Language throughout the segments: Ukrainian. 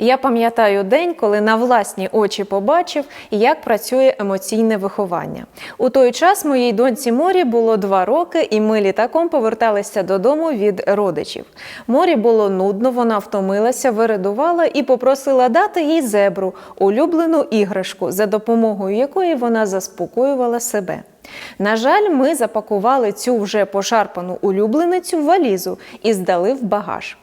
Я пам'ятаю день, коли на власні очі побачив, як працює емоційне виховання. У той час моїй доньці Морі було два роки, і ми літаком поверталися додому від родичів. Морі було нудно, вона втомилася, виридувала і попросила дати їй зебру, улюблену іграшку, за допомогою якої вона заспокоювала себе. На жаль, ми запакували цю вже пошарпану улюбленицю в валізу і здали в багаж.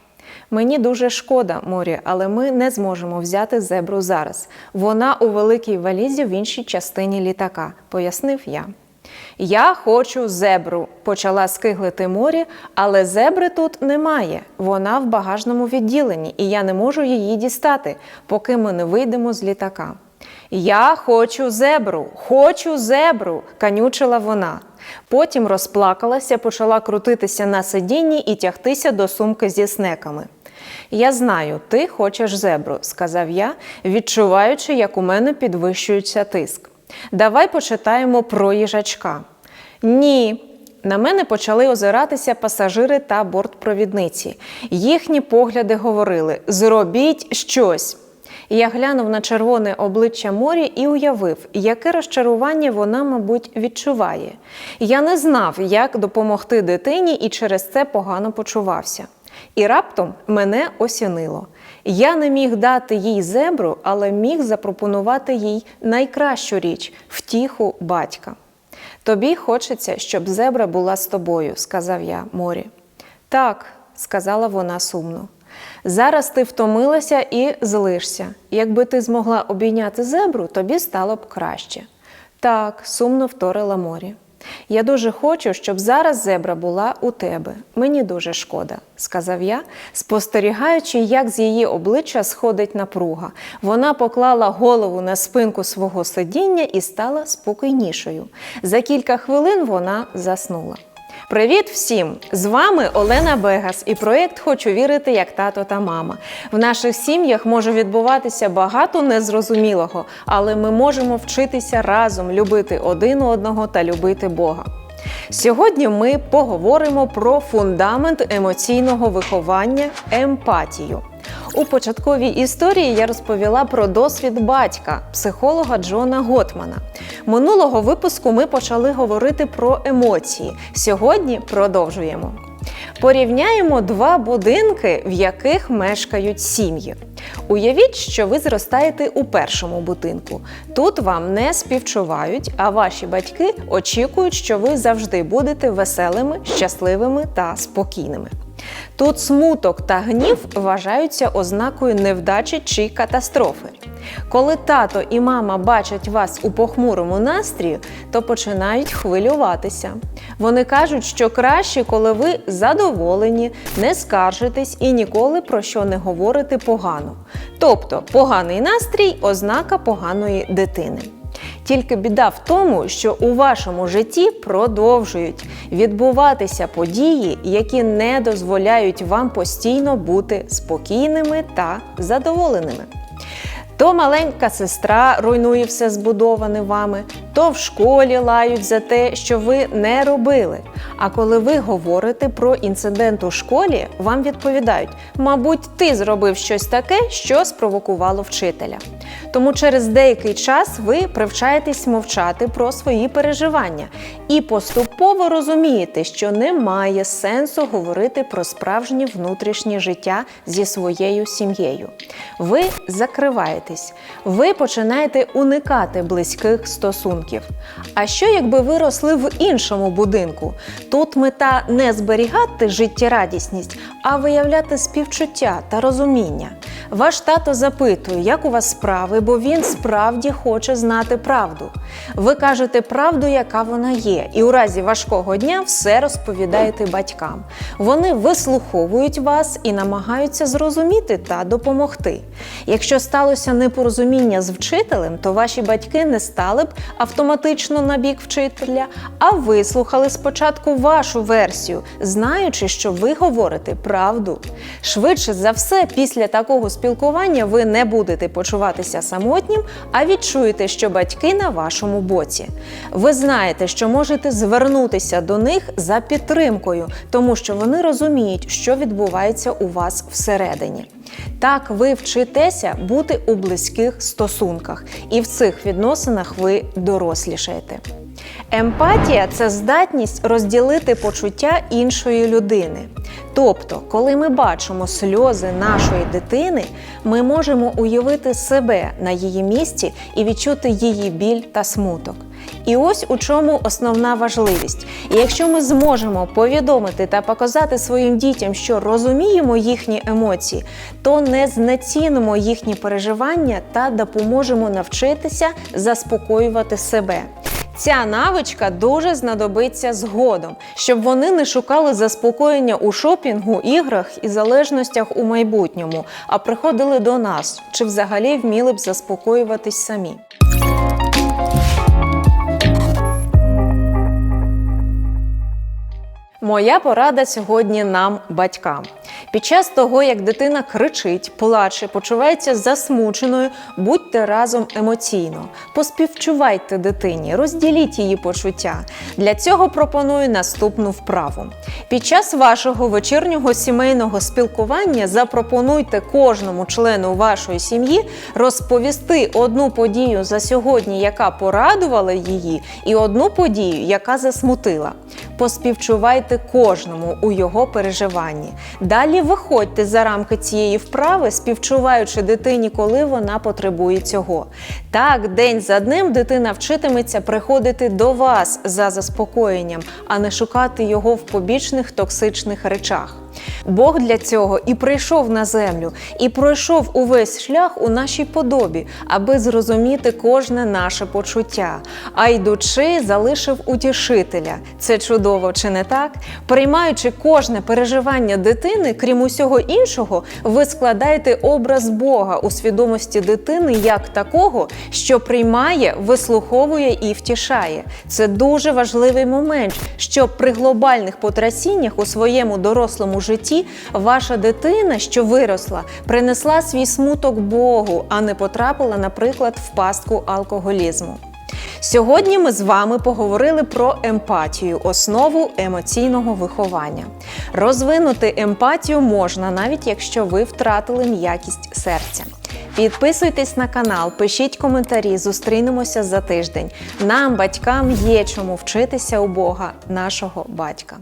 Мені дуже шкода, Морі, але ми не зможемо взяти зебру зараз. Вона у великій валізі в іншій частині літака, пояснив я. Я хочу зебру, почала скиглити Морі, але зебри тут немає. Вона в багажному відділенні, і я не можу її дістати, поки ми не вийдемо з літака. Я хочу зебру, хочу зебру, канючила вона. Потім розплакалася, почала крутитися на сидінні і тягтися до сумки зі снеками. Я знаю, ти хочеш зебру, сказав я, відчуваючи, як у мене підвищується тиск. Давай почитаємо про їжачка. Ні. На мене почали озиратися пасажири та бортпровідниці. Їхні погляди говорили: зробіть щось. Я глянув на червоне обличчя морі і уявив, яке розчарування вона, мабуть, відчуває. Я не знав, як допомогти дитині, і через це погано почувався. І раптом мене осінило. Я не міг дати їй зебру, але міг запропонувати їй найкращу річ втіху батька. Тобі хочеться, щоб зебра була з тобою, сказав я морі. Так, сказала вона сумно. Зараз ти втомилася і злишся. Якби ти змогла обійняти зебру, тобі стало б краще. Так, сумно вторила морі. Я дуже хочу, щоб зараз зебра була у тебе. Мені дуже шкода, сказав я, спостерігаючи, як з її обличчя сходить напруга. Вона поклала голову на спинку свого сидіння і стала спокійнішою. За кілька хвилин вона заснула. Привіт всім! З вами Олена Бегас і проєкт Хочу вірити як тато та мама. В наших сім'ях може відбуватися багато незрозумілого, але ми можемо вчитися разом любити один одного та любити Бога. Сьогодні ми поговоримо про фундамент емоційного виховання емпатію. У початковій історії я розповіла про досвід батька, психолога Джона Готмана. Минулого випуску ми почали говорити про емоції. Сьогодні продовжуємо. Порівняємо два будинки, в яких мешкають сім'ї. Уявіть, що ви зростаєте у першому будинку. Тут вам не співчувають, а ваші батьки очікують, що ви завжди будете веселими, щасливими та спокійними. Тут смуток та гнів вважаються ознакою невдачі чи катастрофи. Коли тато і мама бачать вас у похмурому настрію, то починають хвилюватися. Вони кажуть, що краще, коли ви задоволені, не скаржитесь і ніколи про що не говорите погано. Тобто поганий настрій ознака поганої дитини. Тільки біда в тому, що у вашому житті продовжують відбуватися події, які не дозволяють вам постійно бути спокійними та задоволеними. То маленька сестра руйнує все збудоване вами, то в школі лають за те, що ви не робили. А коли ви говорите про інцидент у школі, вам відповідають: мабуть, ти зробив щось таке, що спровокувало вчителя. Тому через деякий час ви привчаєтесь мовчати про свої переживання і поступово розумієте, що немає сенсу говорити про справжнє внутрішнє життя зі своєю сім'єю. Ви закриваєтесь, ви починаєте уникати близьких стосунків. А що якби ви росли в іншому будинку? Тут мета не зберігати життєрадісність, а виявляти співчуття та розуміння. Ваш тато запитує, як у вас справи, бо він справді хоче знати правду. Ви кажете правду, яка вона є, і у разі важкого дня все розповідаєте батькам. Вони вислуховують вас і намагаються зрозуміти та допомогти. Якщо сталося непорозуміння з вчителем, то ваші батьки не стали б автоматично на бік вчителя, а вислухали спочатку вашу версію, знаючи, що ви говорите правду. Швидше за все, після такого спілкування ви не будете почуватися самотнім, а відчуєте, що батьки на вашому боці. Ви знаєте, що можете звернутися до них за підтримкою, тому що вони розуміють, що відбувається у вас всередині. Так ви вчитеся бути у близьких стосунках, і в цих відносинах ви дорослішаєте. Емпатія це здатність розділити почуття іншої людини. Тобто, коли ми бачимо сльози нашої дитини, ми можемо уявити себе на її місці і відчути її біль та смуток. І ось у чому основна важливість. І якщо ми зможемо повідомити та показати своїм дітям, що розуміємо їхні емоції, то не знецінимо їхні переживання та допоможемо навчитися заспокоювати себе. Ця навичка дуже знадобиться згодом, щоб вони не шукали заспокоєння у шопінгу, іграх і залежностях у майбутньому, а приходили до нас чи взагалі вміли б заспокоюватись самі. Моя порада сьогодні нам, батькам. Під час того, як дитина кричить, плаче, почувається засмученою, будьте разом емоційно, поспівчувайте дитині, розділіть її почуття. Для цього пропоную наступну вправу. Під час вашого вечірнього сімейного спілкування запропонуйте кожному члену вашої сім'ї розповісти одну подію за сьогодні, яка порадувала її, і одну подію, яка засмутила. Поспівчувайте кожному у його переживанні. Далі виходьте за рамки цієї вправи, співчуваючи дитині, коли вона потребує цього. Так, день за днем дитина вчитиметься приходити до вас за заспокоєнням, а не шукати його в побічних токсичних речах. Бог для цього і прийшов на землю, і пройшов увесь шлях у нашій подобі, аби зрозуміти кожне наше почуття. А йдучи, залишив утішителя. Це чудово, чи не так? Приймаючи кожне переживання дитини, крім усього іншого, ви складаєте образ Бога у свідомості дитини як такого, що приймає, вислуховує і втішає. Це дуже важливий момент, щоб при глобальних потрясіннях у своєму дорослому житті ваша дитина, що виросла, принесла свій смуток Богу, а не потрапила, наприклад, в пастку алкоголізму. Сьогодні ми з вами поговорили про емпатію, основу емоційного виховання. Розвинути емпатію можна, навіть якщо ви втратили м'якість серця. Підписуйтесь на канал, пишіть коментарі, зустрінемося за тиждень. Нам, батькам, є чому вчитися у Бога, нашого батька.